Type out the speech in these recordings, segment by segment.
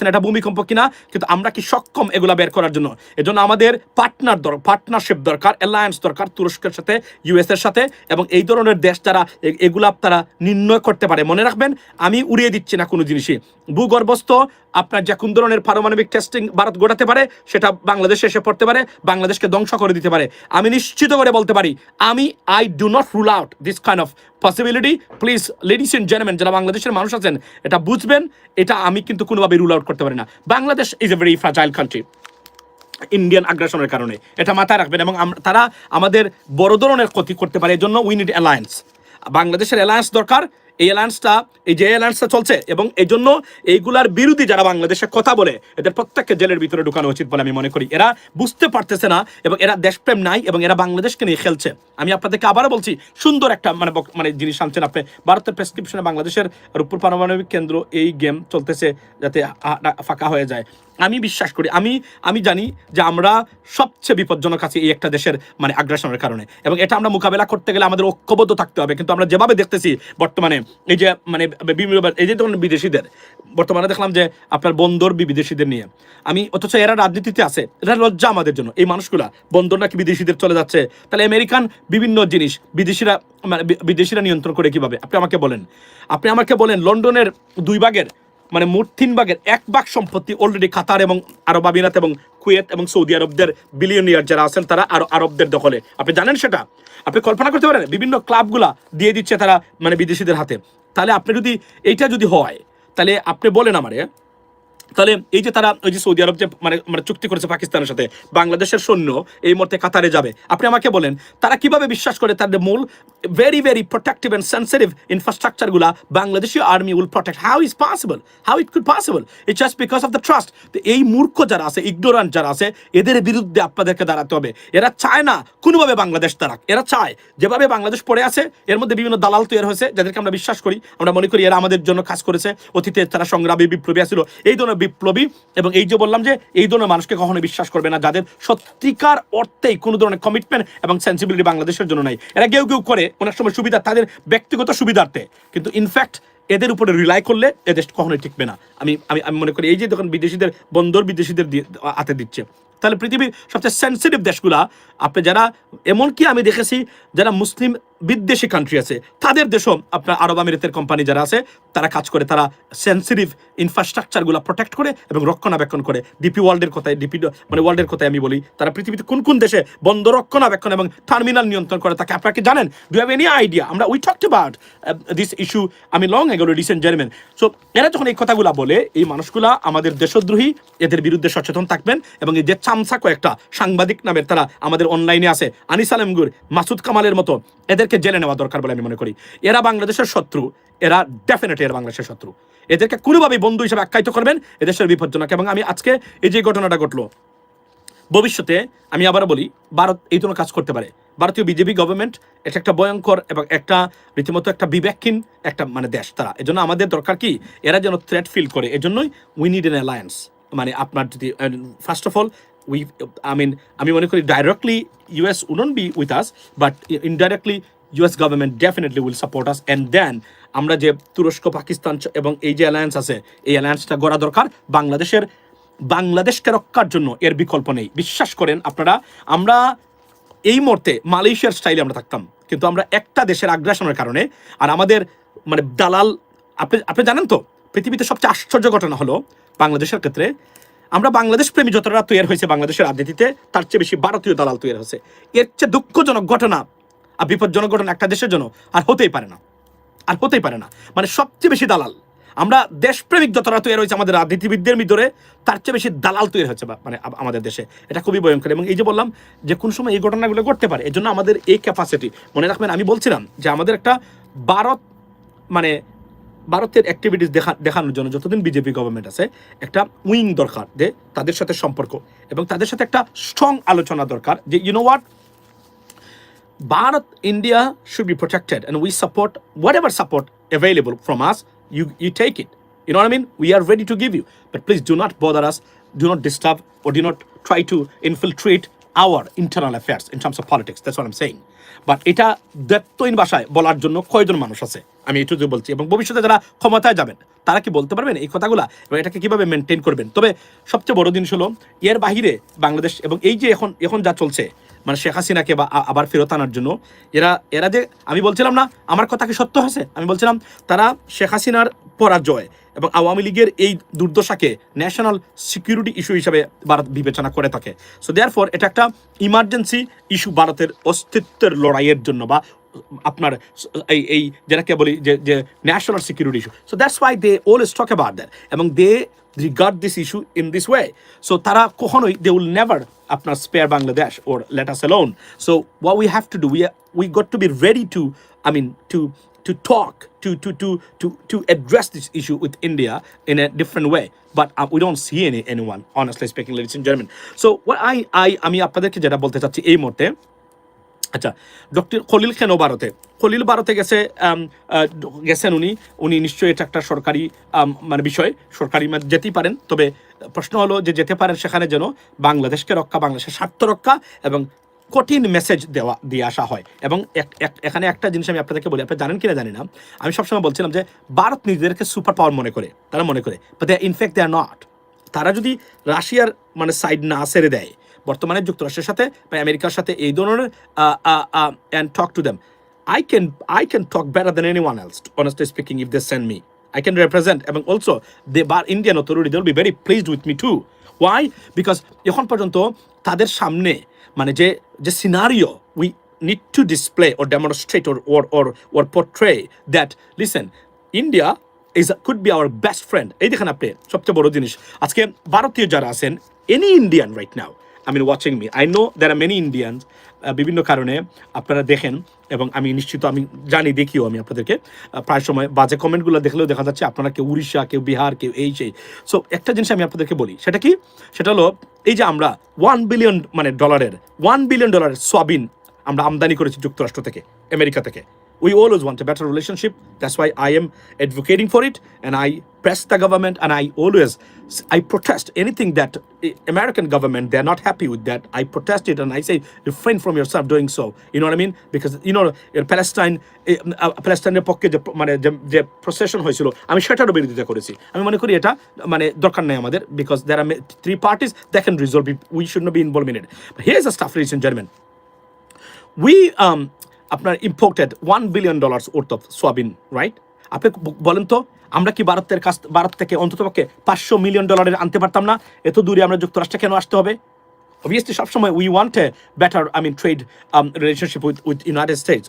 বলতেছেন, এটা ভূমিকম্প কিনা? কিন্তু আমরা কি সক্ষম এগুলা বের করার জন্য? এজন্য আমাদের পার্টনার দর, পার্টনারশিপ দরকার, অ্যালায়েন্স দরকার তুরস্কের সাথে ইউএস এর সাথে, এবং এই ধরনের দেশ যারা এগুলা তারা নির্ণয় করতে পারে। মনে রাখবেন, আমি উড়িয়ে দিচ্ছি না কোনো জিনিসই। ভূগর্ভস্থ আপনার যে কোন ধরনের পারমাণবিক টেস্টিং ভারত গোটাতে পারে, সেটা বাংলাদেশে এসে পড়তে পারে, বাংলাদেশকে ধ্বংস করে দিতে পারে। আমি নিশ্চিত করে বলতে পারি, আমি I do not rule out this kind of possibility please ladies and gentleman যারা বাংলাদেশের মানুষ আছেন, এটা বুঝবেন, এটা আমি কিন্তু কোনোভাবে রুল আউট করতে পারি না। Bangladesh is a very fragile country Indian আগ্রাসনের কারণে। এটা মাথায় রাখবেন এবং তারা আমাদের বড় ধরনের ক্ষতি করতে পারে এই জন্য উই নিড অ্যালায়েন্স বাংলাদেশের অ্যালায়েন্স দরকার এই অ্যালায়েন্সটা এই যে অ্যালায়েন্সটা চলছে এবং এই জন্য এইগুলার বিরোধী যারা বাংলাদেশে কথা বলে, এদের প্রত্যেককে জেলের ভিতরে ঢুকানো উচিত বলে আমি মনে করি। এরা বুঝতে পারতেছে না এবং এরা দেশপ্রেম নাই এবং এরা বাংলাদেশকে নিয়ে খেলছে। আমি আপনাদেরকে আবারও বলছি, সুন্দর একটা মানে মানে জিনিস আনছেন আপনি। ভারতের প্রেসক্রিপশনে বাংলাদেশের রূপপুর পারমাণবিক কেন্দ্র এই গেম চলতেছে যাতে ফাঁকা হয়ে যায়। আমি বিশ্বাস করি, আমি আমি জানি যে আমরা সবচেয়ে বিপজ্জনক আছি এই একটা দেশের মানে আগ্রাসনের কারণে। এবং এটা আমরা মোকাবেলা করতে গেলে আমাদের ঐক্যবদ্ধ থাকতে হবে। কিন্তু আমরা যেভাবে দেখতেছি বর্তমানে, এই যে মানে এই যে ধরনের বিদেশিদের, বর্তমানে দেখলাম যে আপনার বন্দর বিদেশিদের নিয়ে। আমি অথচ এরা রাজনীতিতে আছে এটা লজ্জা আমাদের জন্য। এই মানুষগুলা, বন্দর নাকি বিদেশিদের চলে যাচ্ছে। তাহলে আমেরিকান বিভিন্ন জিনিস বিদেশিরা মানে বিদেশিরা নিয়ন্ত্রণ করে কীভাবে? আপনি আমাকে বলেন। আপনি আমাকে বলেন, লন্ডনের দুই ভাগের মানে মোট তিন ভাগের এক ভাগ সম্পত্তি অলরেডি কাতার এবং আরব আমিরাত এবং কুয়েত এবং সৌদি আরবদের বিলিয়নিয়ার যারা আছেন, তারা আরও আরবদের দখলে। আপনি জানেন সেটা? আপনি কল্পনা করতে পারেন, বিভিন্ন ক্লাবগুলা দিয়ে দিচ্ছে তারা মানে বিদেশিদের হাতে। তাহলে আপনি যদি এইটা যদি হয়, তাহলে আপনি বলেন আমারে তাহলে এই যে তারা ওই যে সৌদি আরব যে মানে মানে চুক্তি করেছে পাকিস্তানের সাথে, বাংলাদেশের সৈন্য এই মুহূর্তে কাতারে যাবে। আপনি আমাকে বলেন, তারা কীভাবে বিশ্বাস করে তাদের মূল very very protective and sensitive ইনফ্রাস্ট্রাকচারগুলা Bangladeshi army will protect how is possible how it could possible it just because of the trust এই মূর্খ যারা আছে ইগনোরান্ট যারা আছে, এদের বিরুদ্ধে আপনাদেরকে দাঁড়াতে হবে। এরা চায় না কোনোভাবে বাংলাদেশ তারাক এরা চায় যেভাবে বাংলাদেশ পড়ে আছে, এর মধ্যে বিভিন্ন দালাল তৈরি হয়েছে, যাদেরকে আমরা বিশ্বাস করি। আমরা মনে করি এরা আমাদের জন্য কাজ করেছে। অতীতে তারা সংগ্রামী বিপ্লবী আসছিল এই ধরনের বিপ্লবী এবং এই যে বললাম যে এই ধরনের মানুষকে কখনো বিশ্বাস করবে না, যাদের সত্যিকার অর্থেই কোনো ধরনের কমিটমেন্ট এবং সেন্সিবিলিটি বাংলাদেশের জন্য নাই। এরা কেউ কেউ করে, অনেক সময় সুবিধা তাদের ব্যক্তিগত সুবিধার্থে। কিন্তু ইনফ্যাক্ট এদের উপরে রিলাই করলে এদের কখনোই টিকবে না। আমি আমি আমি মনে করি এই যে যখন বিদেশিদের, বন্দর বিদেশিদের হাতে দিচ্ছে, তাহলে পৃথিবীর সবচেয়ে সেন্সিটিভ দেশগুলা, আপনি যারা, এমনকি আমি দেখেছি, যারা মুসলিম বিদ্বেষী কান্ট্রি আছে। তাদের দেশও আপনার আরব আমিরাতের কোম্পানি যারা আছে, তারা কাজ করে, তারা সেন্সিটিভ ইনফ্রাস্ট্রাকচারগুলো প্রোটেক্ট করে এবং রক্ষণাবেক্ষণ করে। ডিপি ওয়ার্ল্ডের কথায় ডিপি মানে ওয়ার্ল্ডের কথায় আমি বলি, তারা পৃথিবীতে কোন কোন দেশে বন্দর রক্ষণাবেক্ষণ এবং টার্মিনাল নিয়ন্ত্রণ করে তাকে আপনারা কি জানেন? ডু হ্যাভ এনি আইডিয়া আমরা we talked about this issue আমি লং এগোলো রিসেন্ট জেরমেন সো এরা যখন এই কথাগুলো বলে, এই মানুষগুলা আমাদের দেশদ্রোহী, এদের বিরুদ্ধে সচেতন থাকবেন এবং এই যে চামচা কয়েকটা সাংবাদিক নামের তারা আমাদের অনলাইনে আছে, আনিস আলমগুর, মাসুদ কামালের মতো এদেরকে জেলে নেওয়া দরকার বলে আমি মনে করি। এরা বাংলাদেশের শত্রু, এরা ডেফিনেটলি এরা বাংলাদেশের শত্রু। এদেরকে কোনোভাবেই বন্ধু হিসেবে আখ্যায়িত করবেন এদেশের বিপজ্জনক। এবং আমি আজকে এই যে ঘটনাটা ঘটলো, ভবিষ্যতে আমি আবার বলি, ভারত এই ধরনের কাজ করতে পারে। ভারতীয় বিজেপি গভর্নমেন্ট এটা একটা ভয়ঙ্কর এবং একটা রীতিমতো একটা বিবেকহীন একটা মানে দেশ তারা। এজন্য আমাদের দরকার কি, এরা যেন থ্রেট ফিল করে। এজন্যই উই নিড এন অ্যালায়েন্স মানে আপনার যদি first of all we I mean আমি মনে করি directly US wouldn't be with us but indirectly US government definitely will support us and then আমরা যে তুরস্ক, পাকিস্তান এবং এই যে অ্যালায়েন্স আছে, এই অ্যালায়েন্সটা গড়া দরকার বাংলাদেশের, বাংলাদেশকে রক্ষার জন্য এর বিকল্প নেই। বিশ্বাস করেন আপনারা, আমরা এই মুহূর্তে মালয়েশিয়ার স্টাইলে আমরা থাকতাম। কিন্তু আমরা একটা দেশের আগ্রাসনের কারণে, আর আমাদের মানে দালাল, আপনি আপনি জানেন তো, পৃথিবীতে সবচেয়ে আশ্চর্য ঘটনা হলো বাংলাদেশের ক্ষেত্রে, আমরা বাংলাদেশ প্রেমী যতটা তৈরি হয়েছে বাংলাদেশের রাজনীতিতে, তার চেয়ে বেশি ভারতীয় দালাল তৈরি হয়েছে। এর চেয়ে দুঃখজনক ঘটনা বিপজ্জনক ঘটনা একটা দেশের জন্য আর হতেই পারে না। আর হতেই পারে না। মানে সবচেয়ে বেশি দালাল। আমরা দেশপ্রেমিক যতটা তৈরি হয়েছে আমাদের রাজনীতিবিদদের ভিতরে, তার চেয়ে বেশি দালাল তৈরি হচ্ছে মানে আমাদের দেশে। এটা খুবই ভয়ঙ্কর। এবং এই যে বললাম যে কোন সময় এই ঘটনাগুলো ঘটতে পারে এজন্য আমাদের এই ক্যাপাসিটি মনে রাখবেন, আমি বলছিলাম যে আমাদের একটা ভারত মানে ভারতের অ্যাক্টিভিটিস দেখা দেখানোর জন্য যতদিন বিজেপি গভর্নমেন্ট আছে, একটা উইং দরকার যে তাদের সাথে সম্পর্ক এবং তাদের সাথে একটা স্ট্রং আলোচনা দরকার যে you know what Bharat, India should be protected, and we support whatever support available from us. You you take it. You know what I mean? We are ready to give you, but please do not bother us. Do not disturb or do not try to infiltrate our internal affairs in terms of politics. That's what I'm saying. But এটা দত্তহীন ভাষায় বলার জন্য কয়জন মানুষ আছে আমি এটুকু বলছি এবং ভবিষ্যতে যারা ক্ষমতায় যাবেন তারা কি বলতে পারবেন এই কথাগুলা এবং এটাকে কীভাবে মেনটেন করবেন তবে সবচেয়ে বড় জিনিস হলো এর বাহিরে বাংলাদেশ এবং এই যে এখন এখন যা চলছে মানে শেখ হাসিনাকে বা আবার ফেরত আনার জন্য, এরা এরা যে, আমি বলছিলাম না, আমার কথা কি সত্য হয়েছে আমি বলছিলাম, তারা শেখ হাসিনার পরাজয় এবং আওয়ামী লীগের এই দুর্দশাকে ন্যাশনাল সিকিউরিটি ইস্যু হিসাবে ভারত বিবেচনা করে থাকে। সো দেয়ার ফর এটা একটা ইমার্জেন্সি ইস্যু ভারতের অস্তিত্বের লড়াইয়ের জন্য বা আপনার এই এই, যেটাকে বলি যে যে national security issue so that's why they all talk about that এবং they Regard this issue in this way so তারা কখনোই দে উইল নেভার আপনার spare Bangladesh or let us alone so ওয়া we have to do we we got to be ready to I mean to to talk to to to to to address this issue with India in a different way. But uh, we don't see any anyone, honestly speaking, ladies and gentlemen. So what I I আমি আপনাদেরকে যেটা বলতে চাচ্ছি এই মুহূর্তে আচ্ছা doctor Khalil কেন ভারতে। খলিল ভারতে গেছে গেছেন উনি। উনি নিশ্চয়ই এটা একটা সরকারি মানে বিষয়। সরকারি মানে যেতেই পারেন। তবে প্রশ্ন হলো যে যেতে পারেন সেখানে যেন বাংলাদেশকে রক্ষা, বাংলাদেশের স্বার্থ রক্ষা এবং কঠিন মেসেজ দেওয়া, দিয়ে আসা হয়। এবং এখানে একটা জিনিস আমি আপনাদেরকে বলি, আপনি জানেন কিনা জানি না। আমি সবসময় বলছিলাম যে ভারত নিজেদেরকে সুপার পাওয়ার মনে করে। তারা মনে করে but they in fact they are not তারা যদি রাশিয়ার মানে সাইড না সেরে দেয় বর্তমানে যুক্তরাষ্ট্রের সাথে বা আমেরিকার সাথে এই ধরনের and talk to them I can I can talk better than anyone else honestly speaking if they send me I can represent, এবং also they bar Indian authority they be very pleased with me too why because এখন পর্যন্ত তাদের সামনে মানে যে যে scenario we need to display or demonstrate or or or or portray that, listen, India is could be our best friend. এই দেখেন আপনি, সবচেয়ে বড় জিনিস। আজকে ভারতীয় যারা আছেন any Indian right now I mean watching me I know there are many Indians বিভিন্ন কারণে আপনারা দেখেন এবং আমি নিশ্চিত, আমি জানি, দেখিও আমি আপনাদেরকে। প্রায় সময় বাজে কমেন্টগুলো দেখলেও দেখা যাচ্ছে আপনারা কেউ উড়িষ্যা, কেউ বিহার, কেউ এই সেই। সো একটা জিনিস আমি আপনাদেরকে বলি, সেটা কি? সেটা হলো, এই যে আমরা ওয়ান বিলিয়ন মানে ডলারের ওয়ান বিলিয়ন ডলারের সয়াবিন আমরা আমদানি করেছি যুক্তরাষ্ট্র থেকে, আমেরিকা থেকে। We always want a better relationship that's why i am advocating for it and i press the government and i always i protest anything that eh, american government they're not happy with that i protest it and i say refrain from yourself doing so you know what i mean because you know palestine প্যালেস্টাইনের পক্ষে যে মানে যে- procession হয়েছিল আমি সেটারও বিরোধিতা করেছি আমি মনে করি এটা মানে দরকার নেই আমাদের because there are three can resolve it we should not be involved in it but here's the stuff ladies and gentlemen we um আপনার imported one billion dollars worth of soybean right আপনি বলেন তো আমরা কি ভারতের কাছ ভারত থেকে অন্ততপক্ষে পাঁচশো মিলিয়ন ডলারের আনতে পারতাম না? এত দূরে আমরা যুক্তরাষ্ট্রে কেন আসতে হবে? Obviously, সবসময় we want a better, I mean, trade um, relationship with, with United States.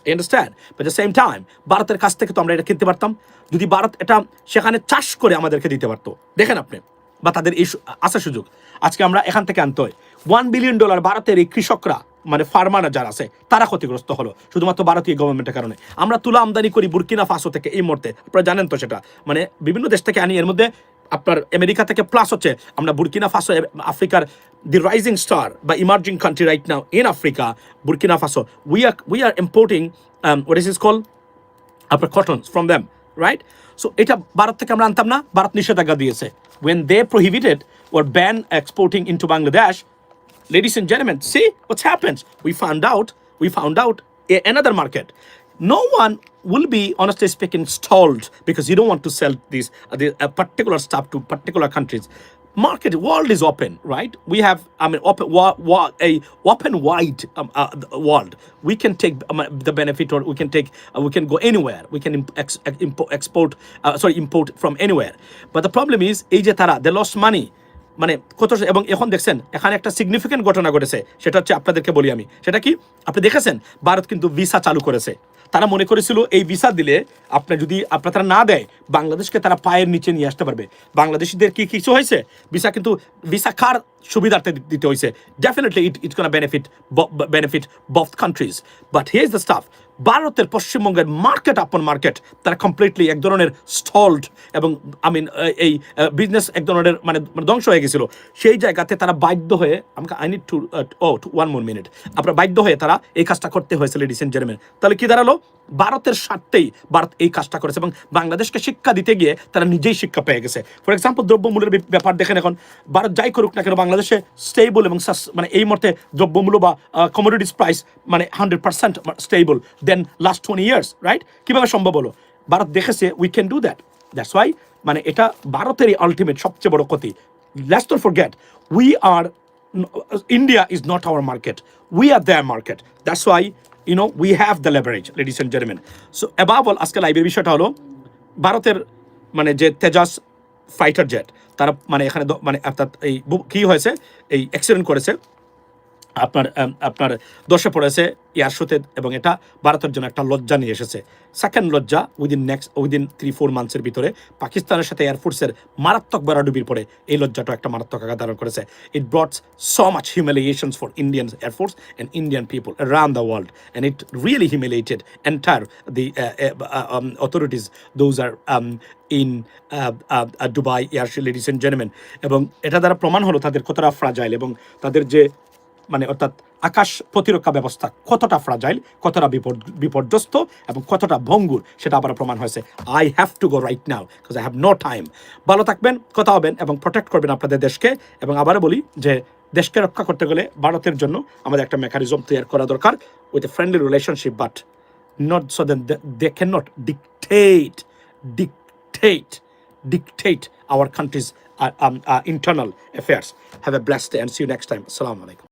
But at the same time, ভারতের কাছ থেকে তো আমরা এটা কিনতে পারতাম। যদি ভারত এটা সেখানে চাষ করে আমাদেরকে দিতে পারতো। দেখেন আপনি বা তাদের এই আসার সুযোগ। আজকে আমরা এখান থেকে আনতে হয়। ওয়ান বিলিয়ন ডলার ভারতের এই কৃষকরা মানে ফার্মাররা যারা আছে, তারা ক্ষতিগ্রস্ত হলো, শুধুমাত্র ভারতীয় গভর্নমেন্টের কারণে। আমরা তুলা আমদানি করি বুরকিনা ফাসো থেকে এই মুহূর্তে, আপনারা জানেন তো সেটা। মানে বিভিন্ন দেশ থেকে আনি, এর মধ্যে আপনার আমেরিকা থেকে প্লাস হচ্ছে, আমরা বুরকিনা ফাসো আফ্রিকার দি রাইজিং স্টার বা emerging country right now in Africa Burkina Faso. We are we are importing what is is call আপনার cottons from them right so এটা ভারত থেকে আমরা আনতাম না, ভারত নিষেধাজ্ঞা দিয়েছে। When they prohibited or banned exporting into Bangladesh Ladies and gentlemen, see what's happened. We found out, we found out another market. No one will be honestly speaking stalled because you don't want to sell uh, these a uh, particular stuff to particular countries. Market world is open right? We have i mean open wa, wa, a open wide um, uh, world. We can take um, uh, the benefit or we can take uh, we can go anywhere. We can ex, import export uh, sorry import from anywhere. But the problem is they lost money. মানে কত এবং এখন দেখছেন, এখানে একটা significant ঘটনা ঘটেছে, সেটা হচ্ছে আপনাদেরকে বলি আমি। সেটা কি? আপনি দেখেছেন, ভারত কিন্তু ভিসা চালু করেছে। তারা মনে করেছিল এই ভিসা দিলে আপনি যদি আপনার তারা না দেয়, বাংলাদেশকে তারা পায়ের নিচে নিয়ে আসতে পারবে। বাংলাদেশিদের কি কিছু হয়েছে? ভিসা কিন্তু ভিসা কার সুবিধার্থে দিতে হয়েছে? ডেফিনেটলি ইট ইটস কোনা benefit benefit বফ countries but here the staff ভারতের পশ্চিমবঙ্গের মার্কেট আপন মার্কেট তারা কমপ্লিটলি এক ধরনের স্টলড এবং আই মিন এই বিজনেস এক ধরনের মানে মানে ধ্বংস হয়ে গেছিল। সেই জায়গাতে তারা বাধ্য হয়ে, আমাকে I need to O one more minute আপনার বাধ্য হয়ে তারা এই কাজটা করতে হয়েছে লেডিস জেরমেন তাহলে কি দাঁড়াল? ভারতের স্বার্থেই ভারত এই কাজটা করেছে এবং বাংলাদেশকে শিক্ষা দিতে গিয়ে তারা নিজেই শিক্ষা পেয়ে গেছে। ফর এক্সাম্পল দ্রব্যমূল্যের ব্যাপ- ব্যাপার দেখেন এখন। ভারত যাই করুক না কেন বাংলাদেশে স্টেবল এবং মানে এই মুহূর্তে দ্রব্যমূল্য বা কমোডিটিস প্রাইস মানে hundred percent stable then last twenty years right কীভাবে সম্ভব হলো? ভারত দেখেছে we can do that that's why মানে এটা ভারতেরই আলটিমেট সবচেয়ে বড় ক্ষতি। Let's not forget we are India is not our market. We are their market. That's why, you know we have the leverage ladies and gentleman so above all আজকে লাইভের বিষয়টা হলো ভারতের মানে যে তেজাস ফাইটার জেট তারা মানে এখানে মানে অর্থাৎ এই, কি হয়েছে? এই অ্যাক্সিডেন্ট করেছে। আপনার আপনার দশে পড়েছে এয়ার শোতে এবং এটা ভারতের জন্য একটা লজ্জা নিয়ে এসেছে। সেকেন্ড লজ্জা within next within three four মান্থসের ভিতরে পাকিস্তানের সাথে এয়ারফোর্সের মারাত্মক বেড়াডুবির পরে এই লজ্জাটা একটা মারাত্মক আঘাত ধারণ করেছে। It brought so much humiliations for Indian air force and Indian people around the world and it really humiliated entire the authorities those are in Dubai air ladies and gentleman এবং এটা দ্বারা প্রমাণ হলো তাদের কতটা ফ্রাজাইল এবং তাদের যে মানে অর্থাৎ আকাশ প্রতিরক্ষা ব্যবস্থা কতটা ফ্রাজাইল কতটা বিপর্যস্ত এবং কতটা ভঙ্গুর সেটা আবার প্রমাণ হয়েছে। I have to go right now because I have no time ভালো থাকবেন কথা হবেন এবং প্রোটেক্ট করবেন আপনাদের দেশকে এবং আবারও বলি যে দেশকে রক্ষা করতে গেলে ভারতের জন্য আমাদের একটা মেকানিজম তৈরি করা দরকার with a friendly relationship but so that they, they cannot dictate dictate dictate our country's uh, um, uh, internal affairs. Have a blessed day and see you alaikum.